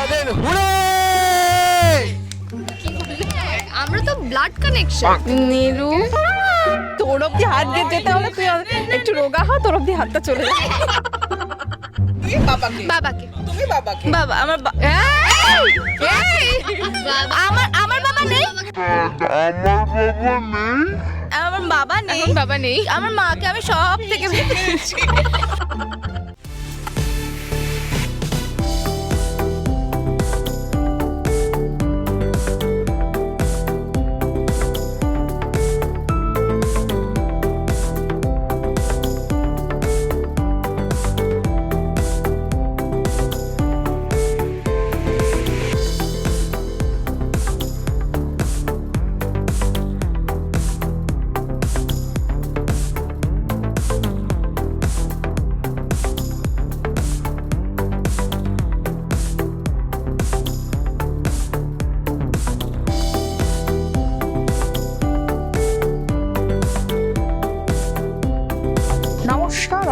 দাদের হুড়ে আমরা তো blood connection নিরু তোর অব্দি হাত দিয়ে যেতে হলে তুই একটু রোগা হ তোর অব্দি হাতটা চলে যাবে তুমি বাবাকে। বাবাকে। তুমি বাবাকে। বাবা আমার! আমার আমার বাবা নেই? আমার বাবা নেই? এখন বাবা নেই। আমার মাকে আমি সব থেকে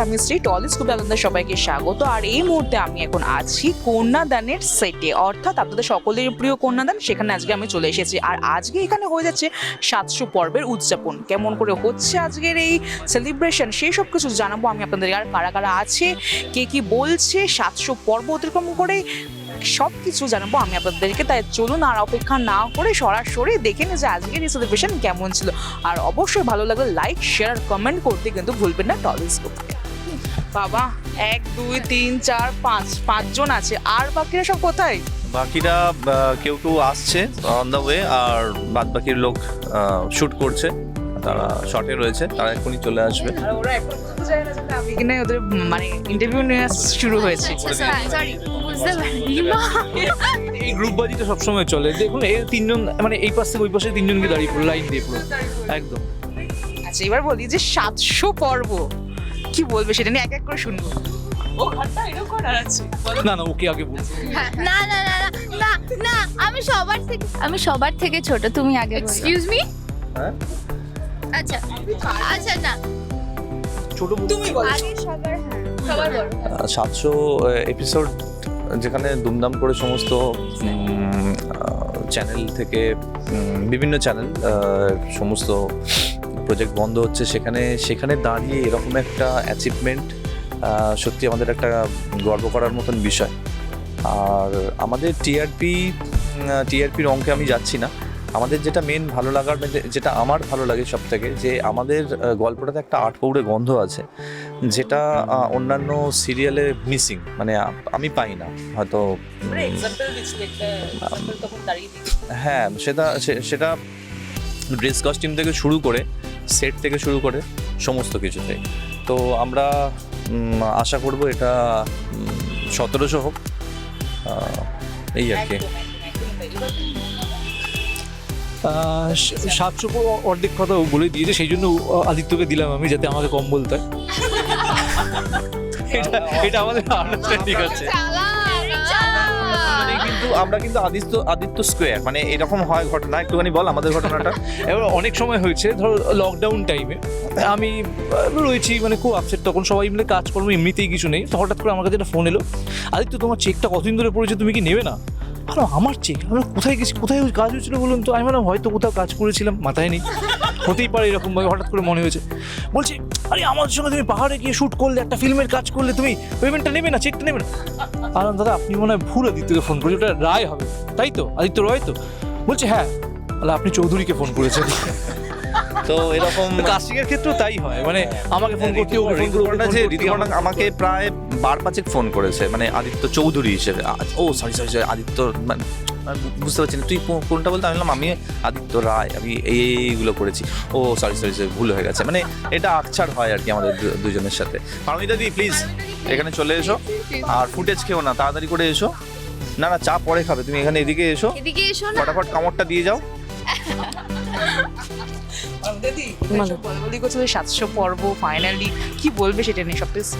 আমি শ্রী টলিস স্কুলে আপনাদের সবাইকে স্বাগত। আর এই মুহূর্তে আমি এখন আছি কন্যাদানের সেটে অর্থাৎ আপনাদের সকলের প্রিয় কন্যাদান, সেখানে আজকে আমি চলে এসেছি। আর আজকে এখানে হয়ে যাচ্ছে সাতশো পর্বের উদযাপন। কেমন করে হচ্ছে আজকের এই সেলিব্রেশন সেই সব কিছু জানাব আমি আপনাদের। আর কারা কারা আছে, কে কি বলছে, সাতশো পর্ব অতিক্রম করে সব কিছু জানাব আমি আপনাদেরকে। তাই চলুন আর অপেক্ষা না করে সরাসরি দেখে নিই যে আজকের এই সেলিব্রেশন কেমন ছিল। আর অবশ্যই ভালো লাগলে লাইক শেয়ার কমেন্ট করতে কিন্তু ভুলবেন না টলিস্কোপকে বাবা এক দুই তিন চার পাঁচ পাঁচজন আছে। আর বাকিরা সব কোথায়? বাকিরা কেউ কেউ আসছে অন দ্য ওয়ে আর বাদ বাকির লোক শুট করছে। তারা শটে রয়েছে তারা এখনই চলে আসবে। ওরা এখন বুঝতে না যে আমি কিনা ওদের মানে ইন্টারভিউ নেওয়া শুরু হয়েছে। সরি পারিনি মা। এই গ্রুপ বাজিটা সবসময় চলে। দেখুন এই তিনজন মানে এই পাশ থেকে ওই পাশে তিনজনকে দাঁড়িয়ে পড়ল লাইন দিয়ে পুরো। একদম। আচ্ছা এবার বলি যে সাতশো পর্ব। কি বলবে সেটা নিয়ে এক এক করে শুনব। ও এরকম আছে। না না ওকে আগে বলব না না না না না না আমি সবার থেকে আমি সবার থেকে ছোট তুমি আগে এক্সকিউজ মি হ্যাঁ? আচ্ছা আচ্ছা না। ছোট তুমি বলো। আগে সবার হ্যাঁ সবার বড় সাতশো এপিসোড যেখানে দুমদাম করে সমস্ত চ্যানেল থেকে বিভিন্ন চ্যানেল সমস্ত প্রজেক্ট বন্ধ হচ্ছে সেখানে সেখানে দাঁড়িয়ে এরকম একটা অ্যাচিভমেন্ট সত্যি আমাদের একটা গর্ব করার মতন বিষয়। আর আমাদের টিআরপি টিআরপির অঙ্কে আমি যাচ্ছি না। আমাদের যেটা মেন ভালো লাগার যেটা আমার ভালো লাগে সব থেকে যে আমাদের গল্পটাতে একটা আট পৌড়ে গন্ধ আছে যেটা অন্যান্য সিরিয়ালে মিসিং মানে আমি পাই না হয়তো দিচ্ছি। হ্যাঁ সেটা সে- সেটা ড্রেস কস্টিউম থেকে শুরু করে সেট থেকে শুরু করে সমস্ত কিছুতে তো আমরা আশা করব এটা সতেরোশো হোক। এই আর কি। সাতশো অর্ধেক কথা বলে দিয়েছে সেই জন্য আদিত্যকে দিলাম আমি যাতে আমাকে কম বলতে হয়। এটা এটা আমাদের আন্ডারস্ট্যান্ডিং আছে কিন্তু আমরা কিন্তু আদিত্য আদিত্য স্কোয়ার মানে এরকম হয় ঘটনা একটুখানি বল আমাদের ঘটনাটা। এবার অনেক সময় হয়েছে ধরো লকডাউন টাইমে আমি রয়েছি মানে খুব আপসেট তখন সবাই মিলে কাজকর্ম এমনিতেই কিছু নেই তো হঠাৎ করে আমার কাছে একটা ফোন এলো আদিত্য তোমার চেকটা কতদিন ধরে পড়েছে তুমি কি নেবে না? ভালো আমার চেক আমি বললাম, কোথায় গেছি কোথায় কাজ হয়েছিল বলুন তো? আমি মানে হয়তো কোথাও কাজ করেছিলাম মাথায় নেই। হতেই পারে এরকম ভাবে হঠাৎ করে মনে হয়েছে। বলছি আরে আমার সঙ্গে তুমি পাহাড়ে গিয়ে শ্যুট করলে একটা ফিল্মের কাজ করলে তুমি পেমেন্টটা নেবে না? চেকটা নেবে না? আর দাদা আপনি মনে হয় ভুল আদিত্যকে ফোন করেছি ওটা রায় হবে। তাই তো? আদিত্য রয় তো? বলছে হ্যাঁ। তাহলে আপনি চৌধুরীকে ফোন করেছেন। তো এরকম কাস্টিং এর ক্ষেত্রেও তাই হয়। মানে আমাকে ফোন করতে ঋতুপর্ণা যে ঋতুপর্ণা আমাকে প্রায় বার পাঁচেক ফোন করেছে। মানে আদিত্য চৌধুরী হিসেবে। ও সরি সরি সরি আদিত্য মানে বুঝতে পারছি না। তুই কোনটা বলতে আমি বললাম আমি আদিত্য রায় আমি এই এই- এইগুলো করেছি। ও সরি সরি সরি ভুল হয়ে গেছে। মানে এটা আকছাড় হয় আর কি আমাদের দু- দুজনের সাথে। পারমিতা দি প্লিজ এখানে চলে এসো। আর ফুটেজ খেও না তাড়াতাড়ি করে এসো। না না চা পরে খাবে। তুমি এখানে এদিকে এসো। এদিকে এসো না। ফটাফট কামড়টা দিয়ে যাও। দিদি বলে। সাতশো পর্ব ফাইনালি কি বলবে সেটা নিয়ে সব কিছু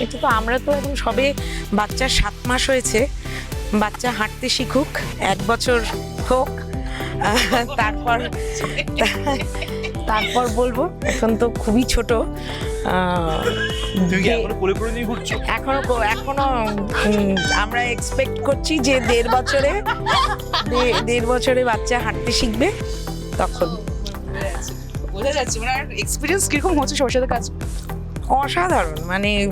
এটা তো আমরা তো এখন সবে বাচ্চার সাত মাস হয়েছে। বাচ্চা হাঁটতে শিখুক এক বছর হোক তারপর তারপর বলব এখন তো খুবই ছোট এখনও কোলে করে নিয়ে ঘুরছো? এখনও আমরা এক্সপেক্ট করছি যে দেড় বছরে দেড় বছরে বাচ্চা হাঁটতে শিখবে তখন। বোঝা যাচ্ছে মানে এক্সপিরিয়েন্স কীরকম হচ্ছে সবার সাথে কাজ অসাধারণ। মানে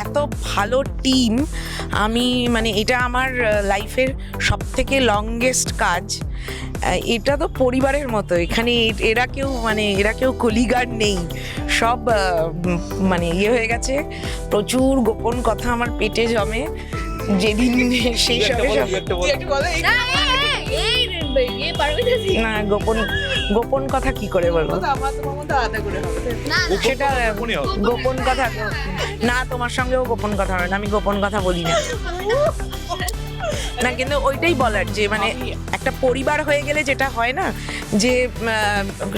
এত ভালো টিম আমি মানে এটা আমার লাইফের সব থেকে লংগেস্ট কাজ। এটা তো পরিবারের মতো এখানে এ- এরা কেউ মানে এরা কেউ কলিগার নেই। সব মানে ইয়ে হয়ে গেছে প্রচুর গোপন কথা আমার পেটে জমে যেদিন সেই সবে না গোপন গোপন কথা কি করে বলব? সেটা মনে গোপন কথা না তোমার সঙ্গেও গোপন কথা হয় না আমি গোপন কথা বলি না। না কিন্তু ওইটাই বলার যে মানে একটা পরিবার হয়ে গেলে যেটা হয় না যে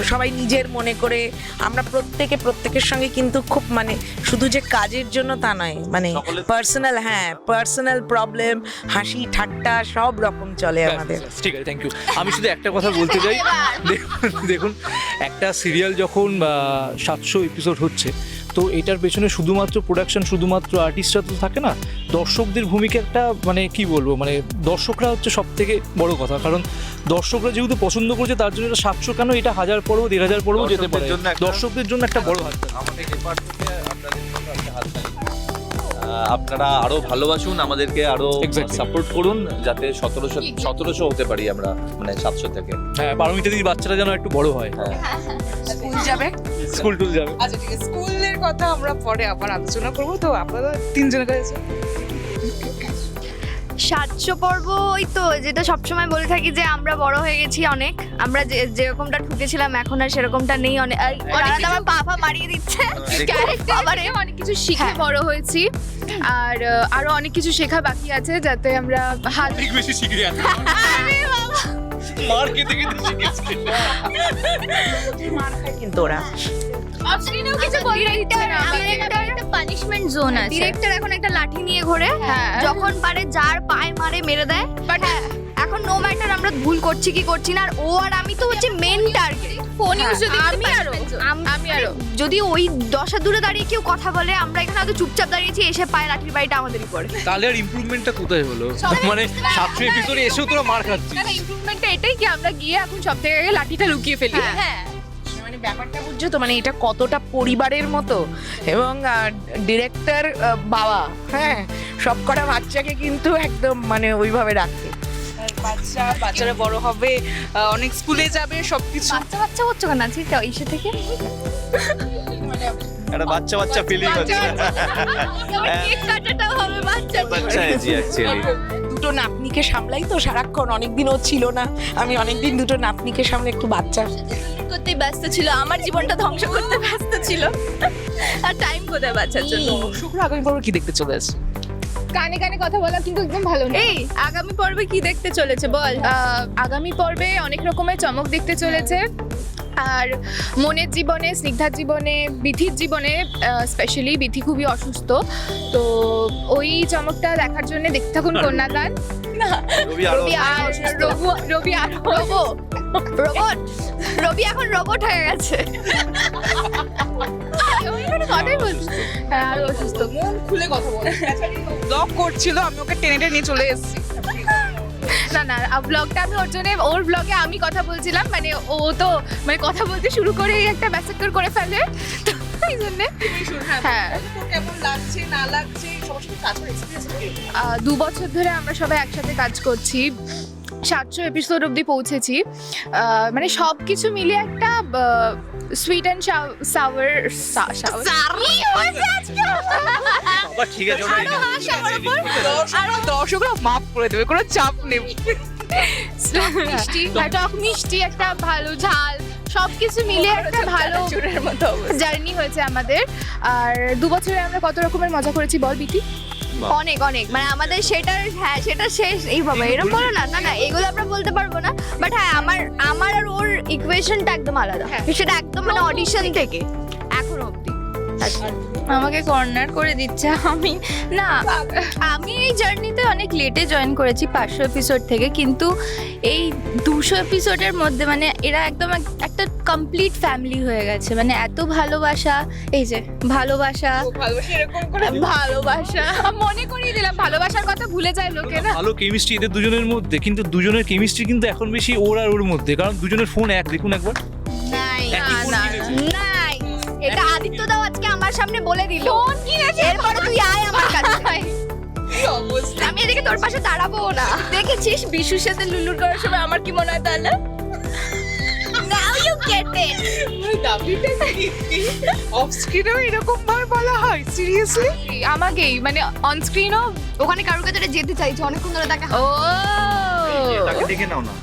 সবাই নিজের মনে করে আমরা প্রত্যেকে প্রত্যেকের সঙ্গে কিন্তু খুব মানে শুধু যে কাজের জন্য তা নয় মানে পার্সোনাল হ্যাঁ পার্সোনাল প্রবলেম হাসি ঠাট্টা সব রকম চলে আমাদের। ঠিক আছে থ্যাংক ইউ আমি শুধু একটা কথা বলতে চাই। দেখুন দেখুন একটা সিরিয়াল যখন সাতশো এপিসোড হচ্ছে তো এটার পেছনে শুধুমাত্র প্রোডাকশন শুধুমাত্র আর্টিস্টরা তো থাকে না দর্শকদের ভূমিকা একটা মানে কি বলব মানে দর্শকরা হচ্ছে সব থেকে বড় কথা। কারণ দর্শকরা যেহেতু পছন্দ করছে তার জন্য এটা সাতশো কেন? এটা হাজার পরেও দেড় হাজার পরেও যেতে পারে। দর্শকদের জন্য একটা- বড়ো হাত। আমাদের এপার আপনাদের জন্য একটা হাততালি। আপনারা আরও ভালোবাসুন আমাদেরকে আরও. সাপোর্ট করুন যাতে সতেরোশো সতেরোশো হতে পারি আমরা মানে সাতশো থেকে। হ্যাঁ বারো মিটার দিদি বাচ্চারা যেন একটু বড় হয়। হ্যাঁ। স্কুল যাবে? স্কুল টুল যাবে। আচ্ছা ঠিক আছে। স্কুলের কথা আমরা পরে আবার আলোচনা করব। তো আপনারা তিনজনের কাছে সাতশো পর্ব ওই তো যেটা সবসময় বলে থাকি যে আমরা বড় হয়ে গেছি অনেক। আমরা যে যেরকমটা ঠুকেছিলাম এখন আর সেরকমটা নেই অনেক রানাদা আমার পা ফা মারিয়ে দিচ্ছে। ক্যারেক্টারে অনেক কিছু শিখে হ্যাঁ। বড় হয়েছি। আর আরও অনেক কিছু শেখা বাকি আছে যাতে আমরা হাত বেশি শিখে মার খেতে খেতে শিখেছে। মার খায় কিন্তু ওরা। অফস্ক্রিনেও কিছু বলতে দিচ্ছে না আমাদের আমাকে। একটা পানিশমেন্ট জোন আছে। ডিরেক্টর এখন একটা লাঠি নিয়ে ঘোরে। হ্যাঁ। যখন পারে যার পায়ে মারে মেরে দেয়। বাট এখন নো ম্যাটার আমরা ভুল করছি কি করছি না আর ও আর আমি তো হচ্ছে মেন টার্গেট ফোন ইউজ যদি আমি আরও আরও আমি আরও যদি ওই দশা দূরে দাঁড়িয়ে কেউ কথা বলে আমরা এখানে হয়তো চুপচাপ দাঁড়িয়েছি এসে পায়ে লাঠির বাড়িটা আমাদেরই পড়ে তাহলে আর ইমপ্রুভমেন্টটা কোথায় হলো? মানে সাতশো এপিসোডে এসেও তোরা মার খাচ্ছিস। ইমপ্রুভমেন্টটা এটাই কি আমরা গিয়ে এখন সব থেকে আগে লাঠিটা লুকিয়ে ফেলি। হ্যাঁ। ব্যাপারটা বুঝছ তো? মানে এটা কতটা পরিবারের মতো? এবং ডিরেক্টর বাবা হ্যাঁ সব কটা বাচ্চাকে কিন্তু একদম মানে ওইভাবে রাখে। বাচ্চা বাচ্চারা বড় হবে অনেক স্কুলে যাবে সবকিছু। বাচ্চা বাচ্চা হচ্ছে কেন? আজকে ইসে থেকে? একটা বাচ্চা বাচ্চা ফিলিং হচ্ছে। কেক কাটাটাও হবে বাচ্চা বাচ্চা এজি অ্যাকচুয়ালি দুটো নাতনিকে সামলাই তো সারাক্ষণ। অনেকদিন ও ছিল না। আমি অনেকদিন দুটো নাতনিকে সামলে একটু বাচ্চা। করতেই ব্যস্ত ছিল আমার জীবনটা ধ্বংস করতে ব্যস্ত ছিল। আর টাইম কোথায় বাচ্চার জন্য? শুক্র আগামী পর্বে কি দেখতে চলে আসছে কানে কানে কথা বলা কিন্তু একদম ভালো না। এই আগামী পর্বে কি দেখতে চলেছে বল? আগামী পর্বে অনেক রকমের চমক দেখতে চলেছে। আর মনের জীবনে স্নিগ্ধার জীবনে বিথির জীবনে স্পেশালি বিথি খুবই অসুস্থ। তো ওই চমকটা দেখার জন্য দেখতে থাকুন কন্যাদান। রবি আরও রবি আর রবি আর রোবো রোবট রবি এখন রোবট হয়ে গেছে। হ্যাঁ আর অসুস্থ। মন খুলে কথা বলে। ব্লগ করছিল আমি ওকে টেনে টেনে নিয়ে চলে এসেছি। না না ব্লগটা আমি ওর জন্য ওর ব্লগে আমি কথা বলছিলাম মানে ও তো মানে কথা বলতে শুরু করে একটা ব্যাসেক্টর করে ফেলে। তো এই জন্যে। হ্যাঁ। কেমন লাগছে না লাগছে দু বছর ধরে আমরা সবাই একসাথে কাজ করছি। সাতশো এপিসোড অবধি পৌঁছেছি। মানে সব কিছু মিলিয়ে একটা সুইট অ্যান্ড সাওয়ার বাবা ঠিক আছে দর্শকরা মাফ করে দেবে কোনো চাপ নেই। মিষ্টি মিষ্টি একটা ভালো ঝাল। সব মিলে মিলিয়ে একটা ভালো জার্নি হয়েছে আমাদের। আর দু বছরে আমরা কত রকমের মজা করেছি বল বিটি অনেক অনেক। মানে আমাদের সেটার হ্যাঁ সেটা শেষ এই বাবা এরকম বলো না না না এগুলো আমরা বলতে পারব না। বাট হ্যাঁ আমার আমার আর ওর ইকুয়েশনটা একদম আলাদা। সেটা একদম মানে অডিশন থেকে। এখন অবধি। আমাকে কর্নার করে দিচ্ছে। আমি না আমি এই জার্নিতে অনেক লেটে জয়েন করেছি পাঁচশো এপিসোড থেকে। কিন্তু এই দুশো এপিসোডের মধ্যে মানে এরা একদম একটা কমপ্লিট ফ্যামিলি হয়ে গেছে। মানে এত ভালোবাসা এই যে ভালোবাসা ভালোবাসা এরকম করে ভালোবাসা। মনে করিয়ে দিলাম ভালোবাসার কথা ভুলে যায় লোকে না? ভালো কেমিস্ট্রি এদের দুজনের মধ্যে কিন্তু দুজনের কেমিস্ট্রি কিন্তু এখন বেশি ওর আর ওর মধ্যে কারণ দুজনের ফোন এক দেখুন একবার। phone না, আমার সামনে বলে দিল। ফোন কিনেছে এরপরে তুই আয় আমার কাছে। আমি এদিকে তোর পাশে দাঁড়াবো না। দেখেছিস বিশুর সাথে লুলুর করার সময় আমার কি মনে হয় তাহলে now you get it off স্ক্রিনেও এরকম ভাবে বলা হয়? সিরিয়াসলি আমাকেই মানে অন স্ক্রিনও ওখানে কারোর কাছে যেতে চাইছে অনেকক্ষণ ধরে তাকে ও। তাকে দেখে নাও না।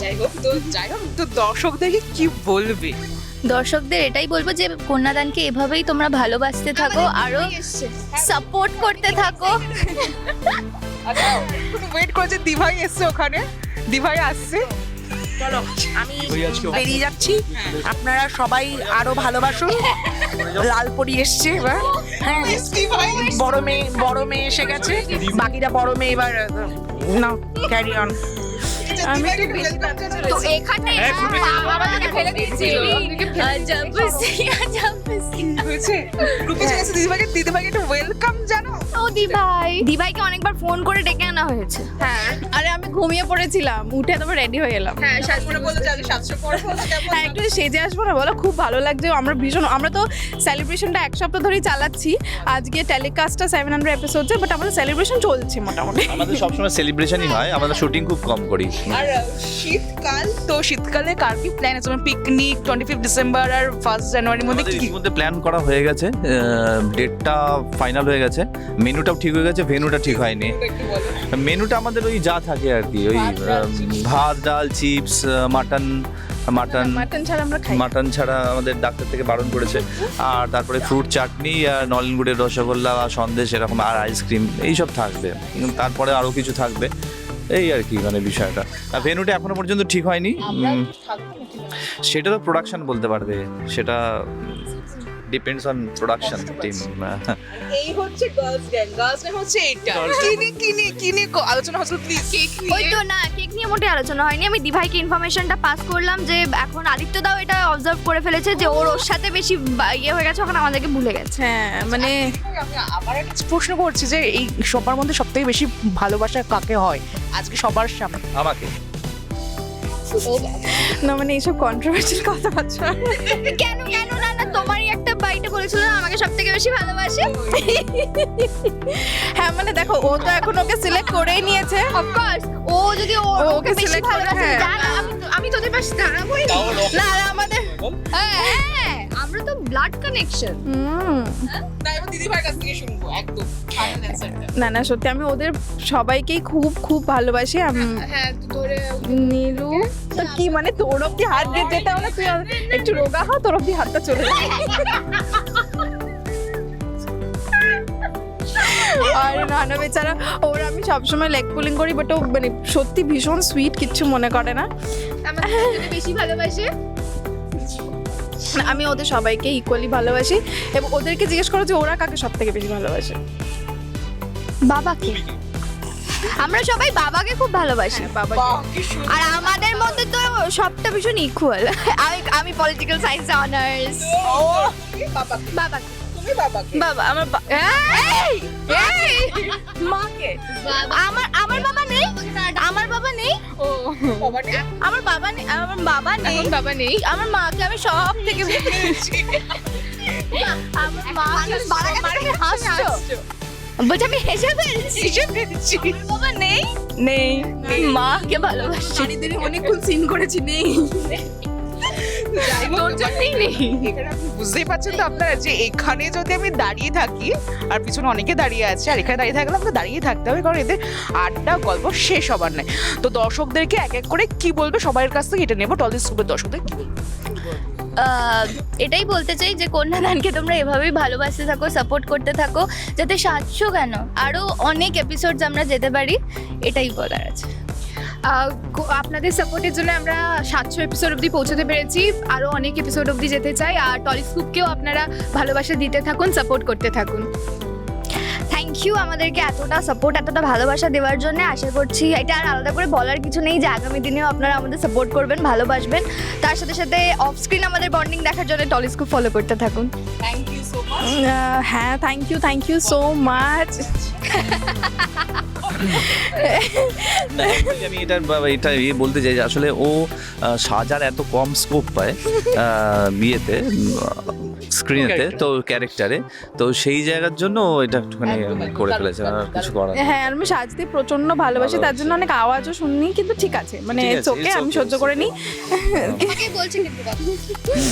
যাই হোক তো যাই হোক তো দর্শকদেরকে কি বলবে? দর্শকদের এটাই বলব যে কন্যাদানকে এভাবেই তোমরা ভালোবাসতে থাকো আরও সাপোর্ট করতে থাকো। ওয়েট করছে দিভাই এসছে ওখানে। দিভাই আসছে। চলো আমি বেরিয়ে যাচ্ছি। আপনারা সবাই আরও ভালোবাসুন। লাল পরি এসছে এবার। হ্যাঁ। বড় মেয়ে বড় মেয়ে এসে গেছে। বাকিরা বড় মেয়ে এবার না ক্যারি অন আমি একটু তো এখানে আমাদেরকে ফেলে দিয়েছি। হয়েছে গ্রুপে চলে দিদিভাইকে দিদিভাইকে একটু ওয়েলকাম জানো? ও দিভাই। দিভাইকে অনেকবার ফোন করে ডেকে আনা হয়েছে। হ্যাঁ আরে আমি ঘুমিয়ে পড়েছিলাম। উঠে তারপর রেডি হয়ে এলাম। হ্যাঁ যে সাতশো হ্যাঁ একটু সেজে আসব না বলো খুব ভালো লাগছে। আমরা ভীষণ আমরা তো সেলিব্রেশনটা এক সপ্তাহ ধরেই চালাচ্ছি। আজকে টেলিকাস্টটা সেভেন হান্ড্রেড এপিসোডসে বাট আমাদের সেলিব্রেশন চলছে মোটামুটি। আমাদের সবসময় সেলিব্রেশনই হয়। আমাদের শুটিং খুব কম করি। আর শীতকাল? তো শীতকালে কার কি প্ল্যান আছে? পিকনিক টোয়েন্টি ফিফ ডিসেম্বর আর ফার্স্ট জানুয়ারির মধ্যে কি? ইতিমধ্যে প্ল্যান করা হয়ে গেছে। ডেটটা ফাইনাল হয়ে গেছে। মেনুটাও ঠিক হয়ে গেছে ভেনুটা ঠিক হয়নি। মেনুটা আমাদের ওই যা থাকে আর কি ওই। ভাত ডাল চিপস মাটন মাটন মাটন ছাড়া আমরা খাই মাটন ছাড়া আমাদের ডাক্তার থেকে বারণ করেছে। আর তারপরে ফ্রুট চাটনি আর নলেন গুড়ের রসগোল্লা বা সন্দেশ এরকম আর আইসক্রিম এইসব থাকবে। তারপরে আরও কিছু থাকবে। এই আর কি মানে বিষয়টা। আর ভেনুটা এখনও পর্যন্ত ঠিক হয়নি। সেটা তো প্রোডাকশন বলতে পারবে। সেটা ডিপেন্ডস অন প্রোডাকশন টিম এই হচ্ছে গার্লস গ্যাং গার্লস গ্যাং হচ্ছে এটা। কিনে কিনে কিনে ক- আলোচনা হচ্ছে প্লিজ কেক ওই তো না কেক নিয়ে মোটে আলোচনা হয়নি। আমি দিভাইকে ইনফরমেশনটা পাস করলাম যে এখন আদিত্য দাও এটা অবজার্ভ করে ফেলেছে যে ওর ওর সাথে বেশি ইয়ে হয়ে গেছে ওখানে আমাদেরকে ভুলে গেছে। হ্যাঁ মানে আমি আবার একটা প্রশ্ন করছি যে এই সবার মধ্যে সব থেকে বেশি ভালোবাসা কাকে হয়? আজকে সবার সামনে। আমাকে। না মানে এইসব কন্ট্রোভার্সিয়াল কথাবার্তা। কেন কেন না? তোমারই একটা বাইটে বলেছিল আমাকে সব থেকে বেশি ভালোবাসে। হ্যাঁ মানে দেখো ও তো এখন ওকে সিলেক্ট করেই নিয়েছে। অফকোর্স ও যদি ও ওকে সিলেক্ট বেশি করে, ভালোবাসে হ্যাঁ। আমি তো- আমি তোদের পাশে দাঁড়াবোই না। না আমাদের হ্যাঁ আমরা তো ব্লাড কানেকশন হুম। না না সত্যি আমি ওদের সবাইকেই খুব খুব ভালোবাসি। আমি হ্যাঁ ধরে নীলু তো কি মানে তোর অব্দি হাত দিয়ে যেতে হলে তুই একটু রোগা হ তোর অব্দি হাতটা চলে যায় আর না না বেচারা ওর আমি সবসময় লেগ পুলিং করি বাট ও মানে সত্যি ভীষণ সুইট কিচ্ছু মনে করে না। বেশি ভালোবাসে। আমি ওদের সবাইকে ইকুয়ালি ভালোবাসি এবং ওদেরকে জিজ্ঞেস করো যে ওরা কাকে সব থেকে বেশি ভালোবাসে। বাবাকে। আমরা সবাই বাবাকে খুব ভালোবাসি। বাবা আর আমাদের মধ্যে তো সবটা ভীষণ ইকুয়াল আমি আমি পলিটিক্যাল সায়েন্স অনার্স বাবাকে। বাবা আমার মাকে। আমার আমার বাবা নেই? আমার বাবা নেই? ও। বাবা নেই। আমার বাবা নেই আমার বাবা নেই। বাবা নেই। আমার মাকে আমি সব থেকে আমার মা হাসছো। বলছি আমি হেসে ফেলছি হেসে ফেলছি বাবা নেই? নেই। মাকে ভালোবাসি। চারিদিকে অনেকক্ষণ সিন করেছি নেই। তোর জন্যই নেই। এখানে বুঝতেই পারছেন তো আপনারা যে এখানে যদি আমি দাঁড়িয়ে থাকি আর পিছনে অনেকে দাঁড়িয়ে আছে আর এখানে দাঁড়িয়ে থাকলে আমাকে দাঁড়িয়ে থাকতে হবে কারণ এদের আড্ডা গল্প শেষ হবার নাই। তো দর্শকদেরকে এক এক করে কি বলবে সবার কাছ থেকে এটা নেব টলিস গ্রুপের দর্শকদের কি বলবে? এটাই বলতে চাই যে কন্যাদানকে তোমরা এভাবেই ভালোবাসতে থাকো সাপোর্ট করতে থাকো, যাতে সাতশো কেন? আরও অনেক এপিসোডস আমরা যেতে পারি, এটাই বলার আছে। আপনাদের সাপোর্টের জন্য আমরা সাতশো এপিসোড অবধি পৌঁছতে পেরেছি আরও অনেক এপিসোড অবধি যেতে চাই, আর টলিস্কুপকেও আপনারা ভালোবাসা দিতে থাকুন সাপোর্ট করতে থাকুন। থ্যাংক ইউ আমাদেরকে এতটা সাপোর্ট এতটা ভালোবাসা দেওয়ার জন্য আশা করছি এটা আর আলাদা করে বলার কিছু নেই যে আগামী দিনেও আপনারা আমাদের সাপোর্ট করবেন ভালোবাসবেন। তার সাথে সাথে অফ স্ক্রিন আমাদের বন্ডিং দেখার জন্য টলিস্কোপ ফলো করতে থাকুন। থ্যাংক ইউ সো মাচ হ্যাঁ thank you thank you so much আমি এটা এটা ইয়ে বলতে চাই যে আসলে ও সাজার এত কম স্কোপ পায় বিয়েতে। স্ক্রিনেতে তো ক্যারেক্টারে তো সেই জায়গার জন্য এটা একটুখানি করে ফেলেছে আর কিছু করার হ্যাঁ আমি সাজতে প্রচণ্ড ভালোবাসি তার জন্য অনেক আওয়াজও শুনি কিন্তু ঠিক আছে। মানে চোখে আমি সহ্য করে নিই।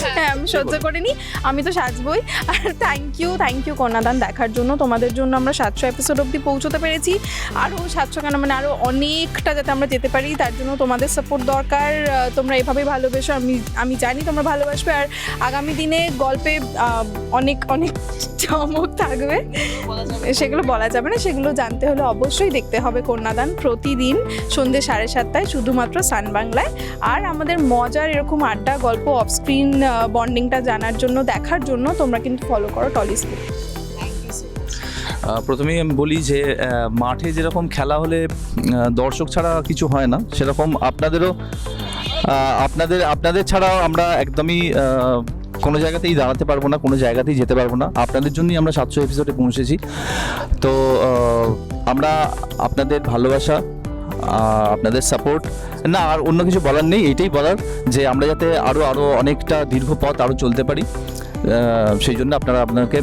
হ্যাঁ আমি সহ্য করে নিই। আমি তো সাজবই। আর thank you thank you Kanyadaan দেখার জন্য। তোমাদের জন্য আমরা সাতশো এপিসোড অবধি পৌঁছতে পেরেছি। আরও সাতশো কেন মানে আরও অনেকটা যাতে আমরা যেতে পারি তার জন্য তোমাদের সাপোর্ট দরকার। তোমরা এভাবেই ভালোবেসো আমি আমি জানি তোমরা ভালোবাসবে। আর আগামী দিনে গল্পে অনেক অনেক চমক থাকবে। সেগুলো বলা যাবে না সেগুলো জানতে হলে অবশ্যই দেখতে হবে কন্যাদান প্রতিদিন সন্ধ্যে সাড়ে সাতটায় শুধুমাত্র সান বাংলায়। আর আমাদের মজার এরকম আড্ডা গল্প অফ স্ক্রিন বন্ডিংটা জানার জন্য দেখার জন্য তোমরা কিন্তু ফলো করো টলিস্কুপ আহ, প্রথমেই আমি বলি যে মাঠে যেরকম খেলা হলে দর্শক ছাড়া কিছু হয় না সেরকম আপনাদেরও আপনাদের আপনাদের ছাড়াও আমরা একদমই কোনো জায়গাতেই দাঁড়াতে পারব না, কোনো জায়গাতেই যেতে পারব না। আপনাদের জন্যই আমরা সাতশো এপিসোডে পৌঁছেছি। তো আমরা আপনাদের ভালোবাসা আপনাদের সাপোর্ট না, আর অন্য কিছু বলার নেই এটাই বলার যে আমরা যাতে আরও আরও অনেকটা দীর্ঘ পথ আরও চলতে পারি। সেই জন্য আপনারা আপনাকে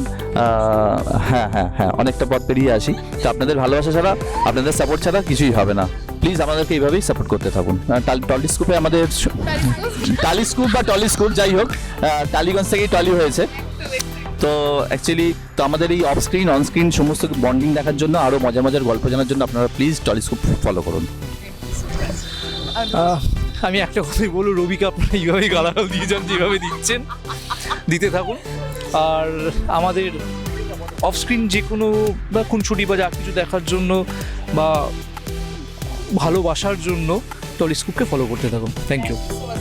হ্যাঁ হ্যাঁ হ্যাঁ অনেকটা পথ পেরিয়ে আসি। তো আপনাদের ভালোবাসা ছাড়া, আপনাদের সাপোর্ট ছাড়া কিছুই হবে না। প্লিজ আমাদেরকে এইভাবেই সাপোর্ট করতে থাকুন। টলিস্কোপে আমাদের টালিস্কোপ বা টলিস্কোপ, যাই হোক টালিগঞ্জ থেকেই টলি হয়েছে। তো অ্যাকচুয়ালি তো আমাদের এই অফ স্ক্রিন অন স্ক্রিন সমস্ত বন্ডিং দেখার জন্য আরও মজার মজার গল্প জানার জন্য আপনারা প্লিজ টলিস্কোপ ফলো করুন। আমি একটা কথাই বলব, রবিকে আপনারা এইভাবেই গালাগাল দিয়ে যান, যেভাবে দিচ্ছেন, দিতে থাকুন। আর আমাদের অফ স্ক্রিন যে কোনো বা খুনছুটি বা যা কিছু দেখার জন্য বা ভালোবাসার জন্য টলিস্কুপকে ফলো করতে থাকুন। Thank you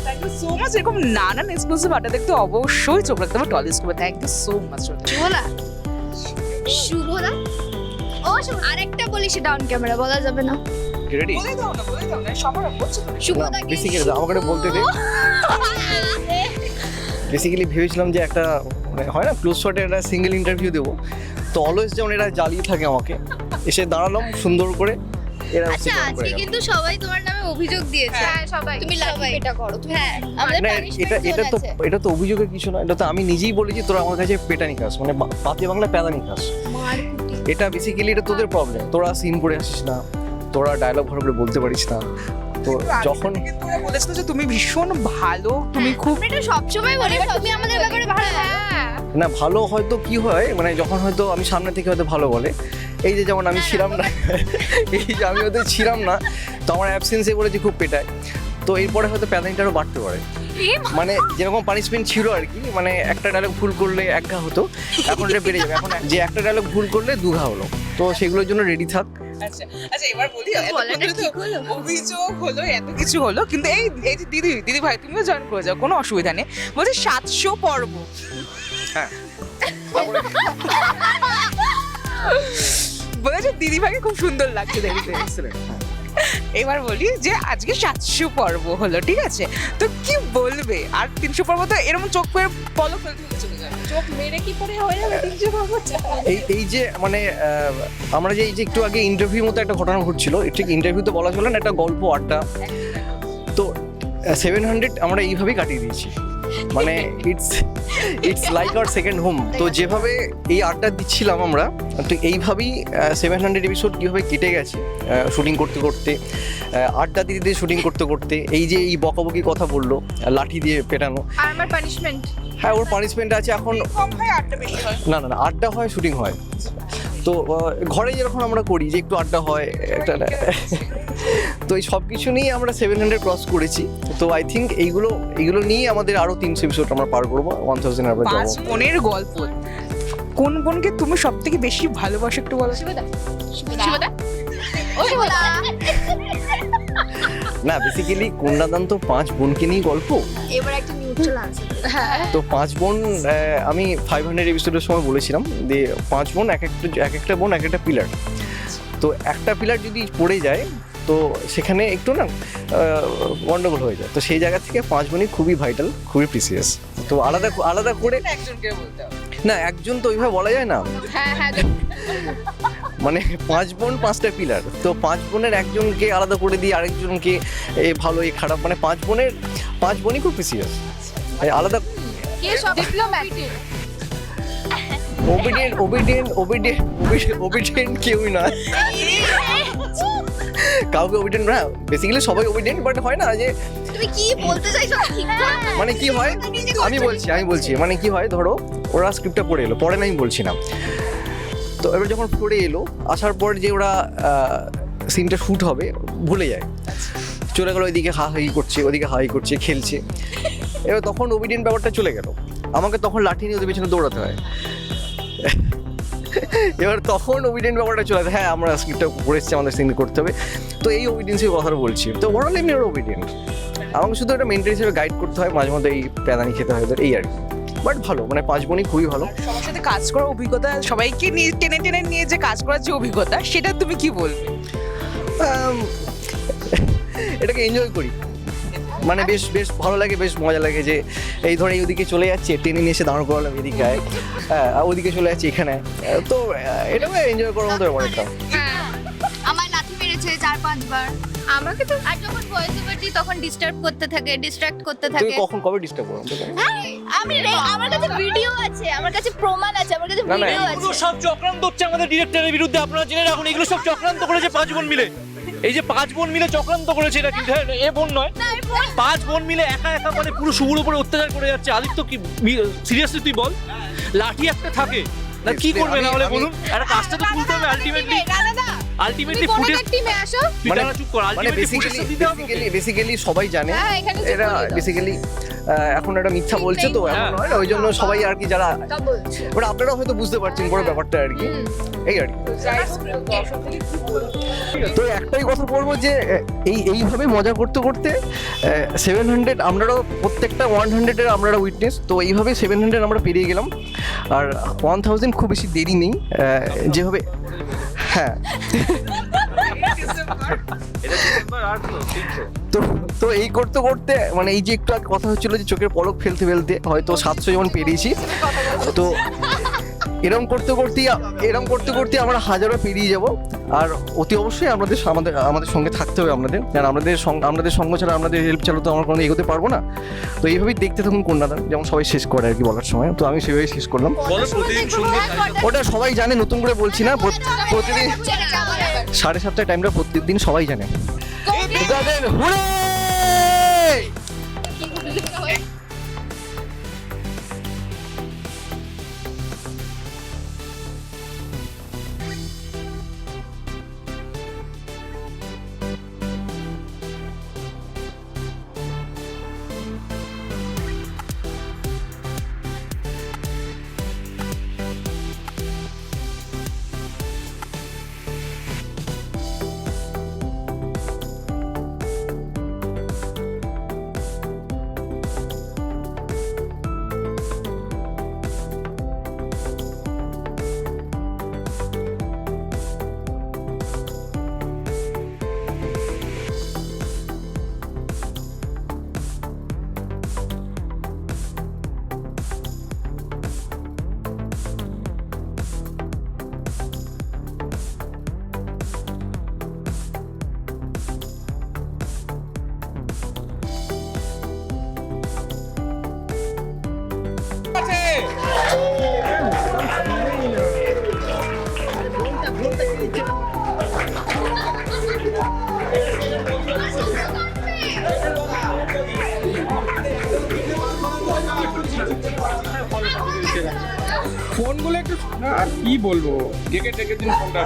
thank you so much এরকম নানান এক্সক্লুসিভ আড্ডা দেখতে অবশ্যই চোখ রাখতে হবে টলিস্কোপে। Thank you so much Shubhoda Shubhoda ও আরেকটা বলি সেটা অন ক্যামেরা বলা যাবে না। রেডি বলে দাও না বলে দাও না সবার বলছো আমাকে বলতে দে। বেসিক্যালি ভেবেছিলাম যে একটা মানে হয় না ক্লোজ শটে একটা সিঙ্গেল ইন্টারভিউ দেবো। তো অলওয়েজ যেমন এটা জ্বালিয়ে থাকে আমাকে এসে দাঁড়ালাম সুন্দর করে। আচ্ছা আজকে কিন্তু সবাই তোমার নামে অভিযোগ দিয়েছে। হ্যাঁ সবাই। তুমি লাঠি এটা করো তুমি হ্যাঁ আমাদের এটা এটা তো এটা তো অভিযোগের কিছু না এটা তো আমি নিজেই বলেছি তোরা আমার কাছে পেটানি খাস মানে পাতি বাংলায় প্যাদানি খাস। এটা বেসিক্যালি এটা তোদের প্রবলেম তোরা সিন করে আসিস না তোরা ডায়লগ ভালো করে বলতে পারিস না। তো যখন তোরা যে তুমি ভীষণ ভালো তুমি খুব আমরা এটা সবসময় বলি তুমি আমাদের ব্যাপারে ভালো হ্যাঁ না ভালো হয়তো কি হয় মানে যখন হয়তো আমি সামনে থেকে হয়তো ভালো বলে এই যে যেমন আমি ছিলাম না এই যে আমি ওদের ছিলাম না তো আমার অ্যাবসেন্সে বলেছি খুব পেটায়। তো এরপরে হয়তো প্যাদানিটা আরও বাড়তে পারে। মানে যেরকম পানিশমেন্ট ছিল আর কি মানে একটা ডায়লগ ভুল করলে এক ঘা হতো এখন এটা বেড়ে যাবে। এখন যে একটা ডায়লগ ভুল করলে দু ঘা হলো। তো সেগুলোর জন্য রেডি থাক। আচ্ছা আচ্ছা এবার বলি। অভিযোগ হলো এত কিছু হলো কিন্তু এই এই যে দিদি দিদি ভাই তুমিও জয়েন করে যাও কোনো অসুবিধা নেই। বলছে সাতশো পর্ব। হ্যাঁ। বলেছে দিদি ভাইকে খুব সুন্দর লাগছে দেখতে। হ্যাঁ। এবার বলি যে আজকে সাতশো পর্ব হলো ঠিক আছে? তো কি বলবে? আর তিনশো পর্ব তো এরকম চোখ পলক মেরে কি করে হয়ে যাবে তিনশো বাবু এই এই যে মানে আমরা যে এই যে একটু আগে ইন্টারভিউ মতো একটা ঘটনা ঘটছিল ঠিক ইন্টারভিউ তো বলা চলে না একটা গল্প আড্ডা। তো সেভেন হান্ড্রেড আমরা এইভাবেই কাটিয়ে দিয়েছি। মানে it's it's like our second home তো যেভাবে এই আড্ডা দিচ্ছিলাম আমরা তো এইভাবেই সেভেন হান্ড্রেড এপিসোড কীভাবে কেটে গেছে শুটিং করতে করতে আড্ডা দিতে দিয়ে শুটিং করতে করতে এই যে এই বকাবকি কথা বলল লাঠি দিয়ে পেটানো। আর আমার পানিশমেন্ট হ্যাঁ ওর পানিশমেন্ট আছে এখন না না না আড্ডা হয় শুটিং হয়। তো ঘরে যেরকম আমরা করি যে একটু আড্ডা হয় একটা তো এই সব কিছু নিয়ে আমরা সেভেন হান্ড্রেড ক্রস করেছি। তো আই থিঙ্ক এইগুলো এইগুলো নিয়ে আমাদের আরও তিনশো এপিসোড আমরা পার করব ওয়ান থাউজেন্ড আমরা পাঁচ যাব। বোনের গল্প। কোন বোনকে তুমি সব থেকে বেশি ভালোবাসো একটু বলো? না বেসিক্যালি কন্যাদান তো পাঁচ বোনকে নিয়ে গল্প। এবার একটা তো পাঁচ বোন আমি ফাইভ হান্ড্রেড এপিসোডের সময় বলেছিলাম যে পাঁচ বোন এক একটা এক একটা বোন এক একটা পিলার তো একটা পিলার যদি পড়ে যায় তো সেখানে একটু না গন্ডগোল হয়ে যায়। তো সেই জায়গা থেকে পাঁচ বোনই খুবই ভাইটাল খুবই প্রিসিয়াস তো আলাদা আলাদা করে না একজন তো ওইভাবে বলা যায় না। হ্যাঁ হ্যাঁ মানে পাঁচ বোন পাঁচটা পিলার তো পাঁচ বোনের একজনকে আলাদা করে দিয়ে আরেকজনকে এ ভালো এ খারাপ মানে পাঁচ বোনের পাঁচ বোনই খুব প্রিসিয়াস আলাদা কে সব diplomat obedient obedient obedient obedient কেউই না। কাউকে ওবিডিয়েন্ট না বেসিক্যালি সবাই ওবিডিয়েন্ট বাট হয় না যে তুমি কি বলতে চাইছো? মানে কি হয়? আমি বলছি আমি বলছি মানে কি হয় ধরো ওরা স্ক্রিপ্টটা পড়ে এলো পড়ে না আমি বলছি না। তো এবার যখন পড়ে এলো আসার পর যে ওরা সিনটা শ্যুট হবে ভুলে যায়। চলে গেলো ওইদিকে হা হাই করছে ওদিকে হাই করছে খেলছে। এবার তখন ওবিডিয়েন্ট ব্যাপারটা চলে গেল। আমাকে তখন লাঠি নিয়ে ওদের পিছনে দৌড়াতে হয়। এবার তখন ওবিডিয়েন্ট ব্যাপারটা চলে হ্যাঁ আমরা স্ক্রিপ্টটা পড়ে এসেছি আমাদের সিন করতে হবে। তো এই ওবিডিয়েন্সের কথাটা বলছি। তো ওরাল এমনি ওরা ওবিডিয়েন্ট আমাকে শুধু একটা মেন্টাল হিসেবে গাইড করতে হয় মাঝে মধ্যে এই প্যাদানি খেতে হয় এই আর কি। বাট ভালো মানে পাঁচ বোনই খুবই ভালো। সবার সাথে কাজ করার অভিজ্ঞতা সবাইকে নিয়ে টেনে টেনে নিয়ে যে কাজ করার যে অভিজ্ঞতা সেটা তুমি কি বলবে? এটাকে এনজয় করি। মানে বেশ বেশ ভালো লাগে বেশ মজা লাগে যে এই ধরে এই ওদিকে চলে যাচ্ছে টেনে নিয়ে এসে দাঁড় করালাম এদিকে হ্যাঁ আর ওদিকে চলে যাচ্ছে এখানে। তো এটাকে এনজয় করার মতো ব্যাপার একটা। আমার লাথি মেরেছে চার পাঁচবার। আমাকে তো আর যখন ভয়েস ওভার দিই তখন ডিস্টার্ব করতে থাকে ডিস্ট্রাক্ট করতে থাকে। কখন কবে ডিস্টার্ব করো? হ্যাঁ, আমি রে- আমার কাছে ভিডিও আছে আমার কাছে প্রমাণ আছে আমার কাছে ভিডিও আছে। সব চক্রান্ত হচ্ছে আমাদের ডিরেক্টরের বিরুদ্ধে আপনারা জেনে রাখুন এগুলো সব চক্রান্ত করেছে পাঁচ বোন মিলে। এই যে পাঁচ বোন মিলে চক্রান্ত করেছে এটা কিন্তু হ্যাঁ, এ বোন নয়। পাঁচ বোন মিলে একা একা মানে পুরো শুভর উপরে অত্যাচার করে যাচ্ছে। আদিত্য কি সিরিয়াসলি তুই বল। লাঠি একটা থাকে। না কি করবে না বলে বলুন? একটা কাজটা তো খুলতে হবে আলটিমেটলি না না না আলটিমেটলি ফুটেজ টিমে আসো? মানে- চুপ কর মানে আলটিমেটলি বেসিক্যালি দিতে হবে বেসিক্যালি বেসিক্যালি সবাই জানে। হ্যাঁ এরা বেসিক্যালি এখন একটা মিথ্যা বলছে তো। এমন হয়। না ওই জন্য সবাই আর কি যারা ওরা আপনারা হয়তো বুঝতে পারছেন পুরো ব্যাপারটা আর কি। এই আর কি। তো একটাই কথা বলব যে এই এইভাবে মজা করতে করতে সেভেন হান্ড্রেড আমরাও প্রত্যেকটা ওয়ান হান্ড্রেডের আমরা উইটনেস তো এইভাবে সেভেন হান্ড্রেড আমরা পেরিয়ে গেলাম। আর ওয়ান থাউজেন্ড খুব বেশি দেরি নেই। যেভাবে হ্যাঁ। তো তো এই করতে করতে মানে এই যে একটু কথা হচ্ছিল যে চোখের পলক ফেলতে ফেলতে হয়তো সাতশো যেমন পেরিয়েছি। তো এরম করতে করতে এরম করতে করতে আমরা হাজারো পেরিয়ে যাব। আর অতি অবশ্যই আমাদের আমাদের আমাদের সঙ্গে থাকতে হবে আপনাদের। কারণ আমাদের সঙ্গ আমাদের সঙ্গ ছাড়া আমাদের হেল্প ছাড়া তো আমরা কোনো এগোতে পারব না। তো এইভাবেই দেখতে থাকুন কন্যাদান যেমন সবাই শেষ করে আর কি বলার সময়। তো আমি সেভাবেই শেষ করলাম। বলো প্রতিদিন সুন্দর ওটা সবাই জানে নতুন করে বলছি না প্রতিদিন সাড়ে সাতটায় টাইমটা প্রত্যেকদিন সবাই জানে। তাদের ফোনগুলো একটু আর কি বলব? ডেকে ডেকে দিন ফোনটা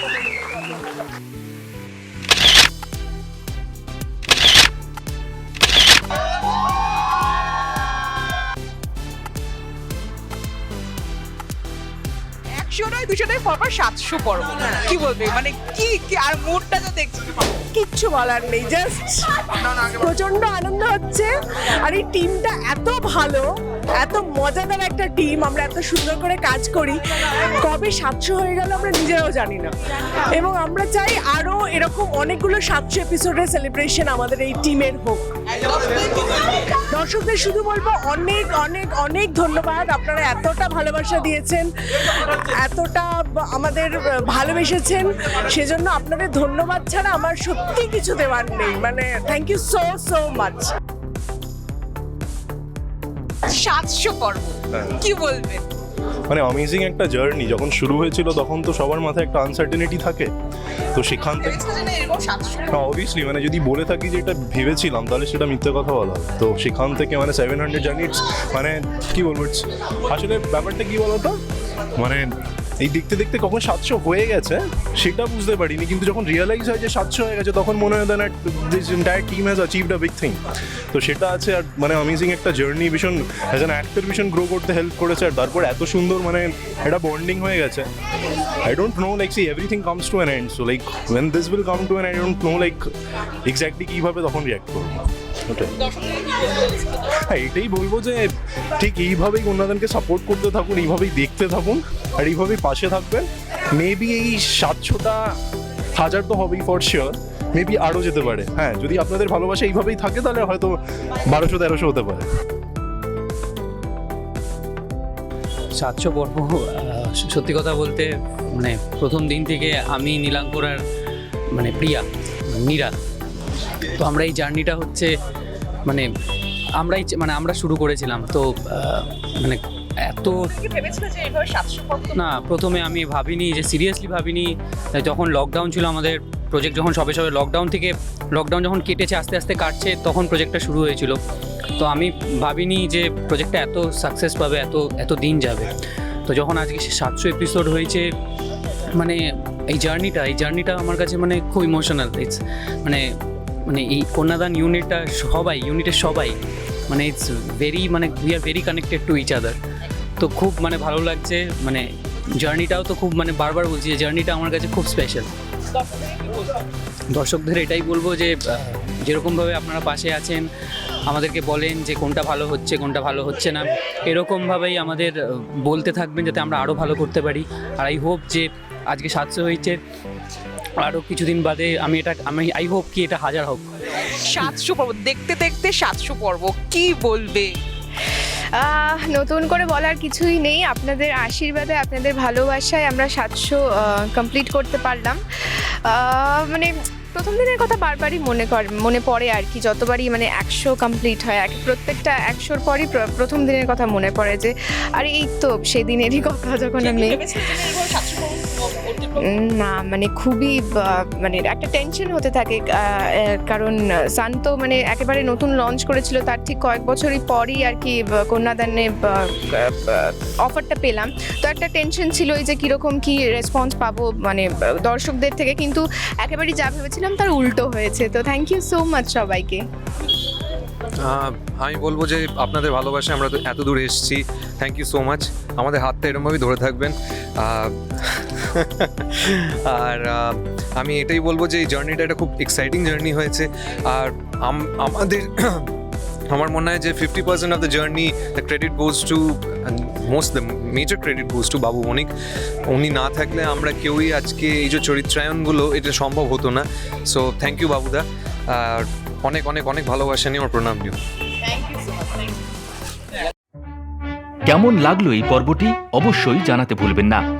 ওদের দুশো নয় পরপর সাতশো পর্ব। কি বলবে? মানে কি কি আর মুডটা তো দেখছি। কিচ্ছু বলার নেই জাস্ট প্রচণ্ড আনন্দ হচ্ছে। আর এই টিমটা এত ভালো। এত মজাদার একটা টিম আমরা এত সুন্দর করে কাজ করি। কবে সাতশো হয়ে গেল আমরা নিজেরাও জানি না। এবং আমরা চাই আরও এরকম অনেকগুলো সাতশো এপিসোডের সেলিব্রেশন আমাদের এই টিমের হোক। দর্শকদের শুধু বলব অনেক অনেক অনেক ধন্যবাদ। আপনারা এতটা ভালোবাসা দিয়েছেন, এতটা আমাদের ভালোবেসেছেন, সেজন্য আপনাদের ধন্যবাদ ছাড়া আমার সত্যি কিছু দেওয়ার নেই। মানে thank you so so much সাতশো পর্ব। কি বলবে? মানে অ্যামেজিং একটা জার্নি যখন শুরু হয়েছিল তখন তো সবার মাথায় একটা আনসার্টেনিটি থাকে। তো সেখান থেকে হ্যাঁ অবভিয়াসলি মানে যদি বলে থাকি যে এটা ভেবেছিলাম তাহলে সেটা মিথ্যে কথা বলা। তো সেখান থেকে মানে সেভেন হান্ড্রেড জার্নি মানে কি বলব আসলে ব্যাপারটা কি বলতো? মানে এই দেখতে দেখতে কখন সাতশো হয়ে গেছে সেটা বুঝতে পারিনি কিন্তু যখন রিয়েলাইজ হয় যে সাতশো হয়ে গেছে তখন মনে হয় then this entire team has achieved a big thing তো সেটা আছে আর মানে অ্যামেজিং একটা জার্নি ভীষণ অ্যাজ অ্যান অ্যাক্টর ভীষণ গ্রো করতে হেল্প করেছে আর তারপর এত সুন্দর মানে একটা বন্ডিং হয়ে গেছে। I don't know like see everything comes to an end so like when this will come to an I don't know, like, exactly কীভাবে তখন রিয়াক্ট করব। ওটাই হ্যাঁ এটাই বলব যে ঠিক এইভাবেই কন্যাদানকে সাপোর্ট করতে থাকুন, এইভাবেই দেখতে থাকুন, আর এইভাবেই পাশে থাকবেন। মেবি এই সাতশোটা হাজার তো হবেই ফর শিওর মেবি আরও যেতে পারে। হ্যাঁ যদি আপনাদের ভালোবাসা এইভাবেই থাকে, তাহলে হয়তো বারোশো, তেরোশো হতে পারে। সাতশো পর্ব সত্যি কথা বলতে মানে প্রথম দিন থেকে আমি নীলাঙ্কুর আর মানে প্রিয়া নীরা তো আমরা এই জার্নিটা হচ্ছে মানে আমরাই মানে আমরা শুরু করেছিলাম। তো মানে এত না প্রথমে আমি ভাবিনি যে সিরিয়াসলি ভাবিনি। যখন লকডাউন ছিল আমাদের প্রজেক্ট যখন সবে সবে লকডাউন থেকে লকডাউন যখন কেটেছে আস্তে আস্তে কাটছে তখন প্রজেক্টটা শুরু হয়েছিল। তো আমি ভাবিনি যে প্রজেক্টটা এত সাকসেস পাবে এত এত দিন যাবে। তো যখন আজকে সাতশো এপিসোড হয়েছে মানে এই জার্নিটা এই জার্নিটা আমার কাছে মানে খুব ইমোশনাল ইটস মানে মানে এই কন্যাদান ইউনিটটা সবাই, ইউনিটের সবাই মানে ইটস ভেরি মানে we are very connected to each other তো খুব মানে ভালো লাগছে মানে জার্নিটাও তো খুব মানে বারবার বলছি যে জার্নিটা আমার কাছে খুব স্পেশাল দর্শকদের এটাই বলব যে যেরকমভাবে আপনারা পাশে আছেন, আমাদেরকে বলেন যে কোনটা ভালো হচ্ছে, কোনটা ভালো হচ্ছে না। এরকমভাবেই আমাদের বলতে থাকবেন যাতে আমরা আরও ভালো করতে পারি। আর আই হোপ যে আজকে সাতশো হয়েছে আরও কিছুদিন বাদে আমি এটা আমি আই হোপ কি এটা হাজার হোক। সাতশো পর্ব দেখতে দেখতে সাতশো পর্ব কি বলবে? নতুন করে বলার কিছুই নেই আপনাদের আশীর্বাদে আপনাদের ভালোবাসায় আমরা সাতশো কমপ্লিট করতে পারলাম। মানে প্রথম দিনের কথা বারবারই মনে কর মনে পড়ে আর কি যতবারই মানে একশো কমপ্লিট হয় এক প্রত্যেকটা একশোর পরই প্রথম দিনের কথা মনে পড়ে যে আরে এই তো সেদিনেরই কথা যখন আমি না মানে খুবই মানে একটা টেনশন হতে থাকে কারণ সান তো মানে একেবারে নতুন লঞ্চ করেছিল, তার ঠিক কয়েক বছরই পরই আর কি কন্যাদানে অফারটা পেলাম। তো একটা টেনশন ছিল যে কীরকম কি রেসপন্স পাবো মানে দর্শকদের থেকে, কিন্তু একেবারেই যা ভেবেছিলাম তার উল্টো হয়েছে। তো থ্যাংক ইউ সো মাচ সবাইকে। আমি বলব যে আপনাদের ভালোবাসা আমরা তো এত দূর এসেছি। থ্যাংক ইউ সো মাচ আমাদের হাতটা এরমভাবেই ধরে থাকবেন। আর আমি এটাই বলব যে এই জার্নিটা একটা খুব এক্সাইটিং জার্নি হয়েছে। আর আমাদের, আমার মনে হয় যে fifty percent of the journey the credit goes to most the major credit goes to Babu Monik. উনি না থাকলে আমরা কেউই আজকে এই যে চরিত্রায়নগুলো, এটা সম্ভব হতো না। সো থ্যাংক ইউ বাবুদা। আর অনেক অনেক অনেক ভালোবাসা নিয়ে আমার প্রণাম নিও। কেমন লাগল এই পর্বটি? অবশ্যই জানাতে ভুলবেন না।